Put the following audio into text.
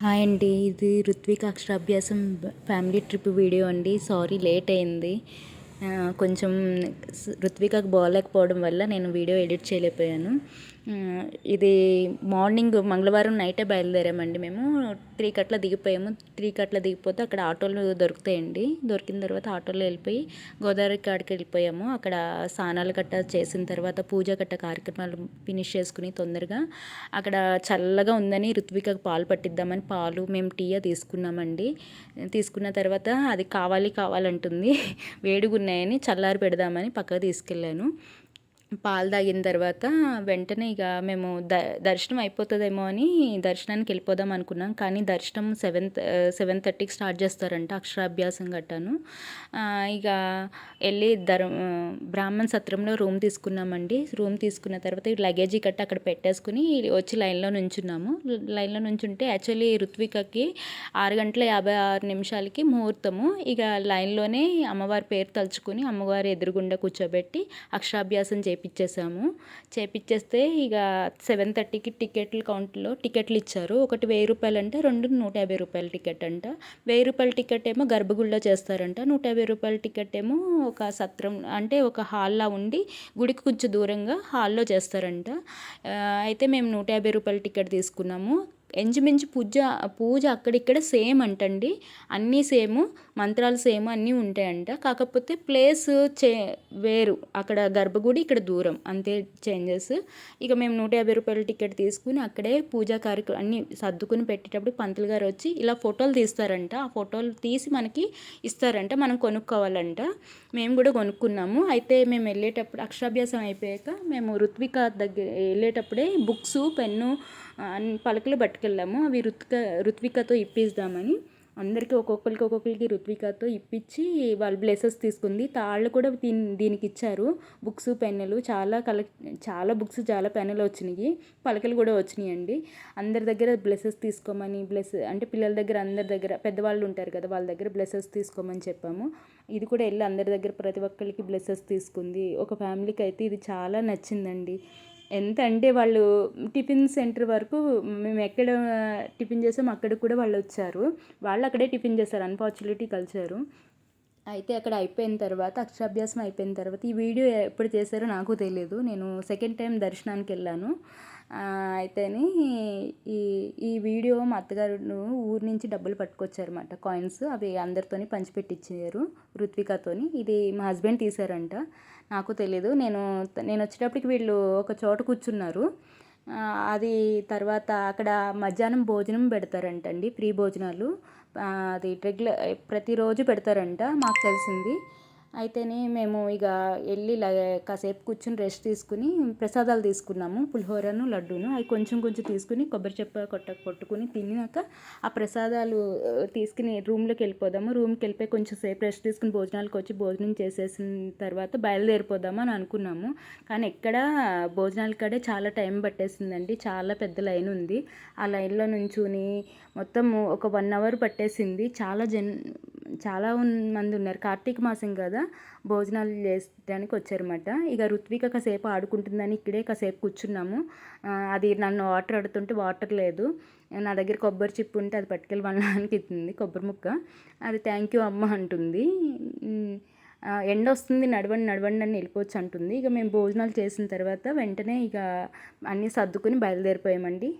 Hi అండి. ఇది ఋత్విక్ అక్షరాభ్యాసం ఫ్యామిలీ ట్రిప్ వీడియో అండి. సారీ లేట్ అయింది. కొంచెం ఋత్వికకు బాగాలేకపోవడం వల్ల నేను వీడియో ఎడిట్ చేయలేకపోయాను. ఇది మార్నింగ్ మంగళవారం నైటే బయలుదేరామండి మేము. త్రీ కట్ల దిగిపోయాము. త్రీ కట్ల దిగిపోతే అక్కడ ఆటోలు దొరుకుతాయండి. దొరికిన తర్వాత ఆటోలో వెళ్ళిపోయి గోదావరి కాడికి వెళ్ళిపోయాము. అక్కడ స్నానాలు గట్ట చేసిన తర్వాత పూజ గట్ట కార్యక్రమాలు ఫినిష్ చేసుకుని తొందరగా అక్కడ చల్లగా ఉందని ఋత్వికకు పాలు పట్టిద్దామని పాలు మేము టీయా తీసుకున్నామండి. తీసుకున్న తర్వాత అది కావాలి కావాలంటుంది. వేడిగా ఉన్నాయని చల్లారి పెడదామని పక్కకు తీసుకెళ్ళాను. పాలు తాగిన తర్వాత వెంటనే ఇక మేము ద దర్శనం అయిపోతుందేమో అని దర్శనానికి వెళ్ళిపోదాం అనుకున్నాం. కానీ దర్శనం సెవెన్ సెవెన్ థర్టీకి స్టార్ట్ చేస్తారంట అక్షరాభ్యాసం గట్టాను. ఇక వెళ్ళి ధర్ బ్రాహ్మణ్ సత్రంలో రూమ్ తీసుకున్నామండి. రూమ్ తీసుకున్న తర్వాత లగేజ్ లగేజీ అక్కడ పెట్టేసుకుని వచ్చి లైన్లో నుంచున్నాము. లైన్లో నుంచుంటే యాక్చువల్లీ ఋత్వికకి ఆరు గంటల యాభై ఆరు నిమిషాలకి ముహూర్తము. ఇక లైన్లోనే అమ్మవారి పేరు తలుచుకుని అమ్మవారి ఎదురుగుండా కూర్చోబెట్టి అక్షరాభ్యాసం చేపించేసాము చేపించేస్తే ఇక సెవెన్ థర్టీకి టికెట్లు కౌంట్లో టికెట్లు ఇచ్చారు. ఒకటి వెయ్యి రూపాయలు అంటే రెండు నూట యాభై రూపాయల టికెట్ అంట వెయ్యి రూపాయల టికెట్ ఏమో గర్భగుడిలో చేస్తారంట. నూట యాభై రూపాయల టికెట్ ఏమో ఒక సత్రం అంటే ఒక హాల్లో ఉండి గుడికి కొంచెం దూరంగా హాల్లో చేస్తారంట. అయితే మేము నూట యాభై రూపాయల టికెట్ తీసుకున్నాము. ఎంచుమించు పూజ పూజ అక్కడిక్కడ సేమ్ అంటండి. అన్నీ సేమ్ మంత్రాలు సేమ్ అన్నీ ఉంటాయంట. కాకపోతే ప్లేస్ చే వేరు. అక్కడ గర్భగుడి ఇక్కడ దూరం. అంతే చేంజెస్. ఇక మేము నూట యాభై రూపాయల టికెట్ తీసుకుని అక్కడే పూజా కార్యక్రమం అన్నీ సర్దుకుని పెట్టేటప్పుడు పంతులు గారు వచ్చి ఇలా ఫోటోలు తీస్తారంట. ఆ ఫోటోలు తీసి మనకి ఇస్తారంట. మనం కొనుక్కోవాలంట. మేము కూడా కొనుక్కున్నాము. అయితే మేము వెళ్ళేటప్పుడు అక్షరాభ్యాసం అయిపోయాక మేము ఋత్విక దగ్గర వెళ్ళేటప్పుడే బుక్స్ పెన్ను పలకలు పట్టుకెళ్ళాము. అవి రుత్విక రుత్వికతో ఇప్పిద్దామని అందరికీ ఒక్కొక్కరికి ఒక్కొక్కరికి రుత్వికతో ఇప్పించి వాళ్ళు బ్లెసెస్ తీసుకుంది. తాళ్ళు కూడా దీని దీనికి ఇచ్చారు. బుక్స్ పెన్నులు చాలా కలెక్ట్ చాలా బుక్స్ చాలా పెన్నులు వచ్చినాయి. పలకలు కూడా వచ్చినాయి అండి అందరి దగ్గర బ్లెసెస్ తీసుకోమని బ్లెస్ అంటే పిల్లల దగ్గర అందరి దగ్గర పెద్దవాళ్ళు ఉంటారు కదా వాళ్ళ దగ్గర బ్లెసెస్ తీసుకోమని చెప్పాము. ఇది కూడా వెళ్ళి అందరి దగ్గర ప్రతి ఒక్కరికి బ్లెసెస్ తీసుకుంది. ఒక ఫ్యామిలీకి అయితే ఇది చాలా నచ్చిందండి. ఎంత అంటే వాళ్ళు టిఫిన్ సెంటర్ వరకు మేము ఎక్కడ టిఫిన్ చేసాం అక్కడ కూడా వాళ్ళు వచ్చారు. వాళ్ళు అక్కడే టిఫిన్ చేస్తారు అన్ఫార్చునేట్లీ కలిసారు అయితే అక్కడ అయిపోయిన తర్వాత అక్షరాభ్యాసం అయిపోయిన తర్వాత ఈ వీడియో ఎప్పుడు చేశారో నాకు తెలియదు నేను సెకండ్ టైం దర్శనానికి వెళ్ళాను. అయితేని ఈ ఈ వీడియో మా అత్తగారు ఊరు నుంచి డబ్బులు పట్టుకొచ్చారన్నమాట. కాయిన్స్ అవి అందరితోని పంచిపెట్టించారు ఋత్వికతోని. ఇది మా హస్బెండ్ తీశారంట. నాకు తెలియదు నేను నేను వచ్చేటప్పటికి వీళ్ళు ఒక చోట కూర్చున్నారు. అది తర్వాత అక్కడ మధ్యాహ్నం భోజనం పెడతారంటండి ఫ్రీ భోజనాలు. అది రెగ్యులర్ ప్రతిరోజు పెడతారంట. మాకు తెలిసింది. అయితేనే మేము ఇక వెళ్ళి కాసేపు కూర్చుని రెస్ట్ తీసుకుని ప్రసాదాలు తీసుకున్నాము పులిహోరను లడ్డూను. అవి కొంచెం కొంచెం తీసుకుని కొబ్బరి చెప్ప కొట్ట కొట్టుకుని తిన్నాక ఆ ప్రసాదాలు తీసుకుని రూమ్లోకి వెళ్ళిపోదాము. రూమ్కి వెళ్ళిపోయి కొంచెం సేపు రెస్ట్ తీసుకుని భోజనాలకు వచ్చి భోజనం చేసేసిన తర్వాత బయలుదేరిపోదాము అని అనుకున్నాము. కానీ ఎక్కడ భోజనాల కాడే చాలా టైం పట్టేసిందండి. చాలా పెద్ద లైన్ ఉంది. ఆ లైన్లో నుంచుని మొత్తం ఒక వన్ అవర్ పట్టేసింది. చాలా జన్ చాలా మంది ఉన్నారు. కార్తీక మాసం కదా భోజనాలు చేయడానికి వచ్చారన్నమాట. ఇక ఋత్విక కాసేపు ఆడుకుంటుందని ఇక్కడే కాసేపు కూర్చున్నాము. అది నన్ను వాటర్ ఆడుతుంటే వాటర్ లేదు. నా దగ్గర కొబ్బరి చిప్పు ఉంటే అది పట్టుకెళ్ళి వాళ్ళకి ఇస్తుంది కొబ్బరి ముక్క. అది థ్యాంక్ యూ అమ్మ అంటుంది. ఎండ వస్తుంది నడవండి నడవండి అని వెళ్ళిపోవచ్చు అంటుంది. ఇక మేము భోజనాలు చేసిన తర్వాత వెంటనే ఇక అన్నీ సర్దుకుని బయలుదేరిపోయామండి.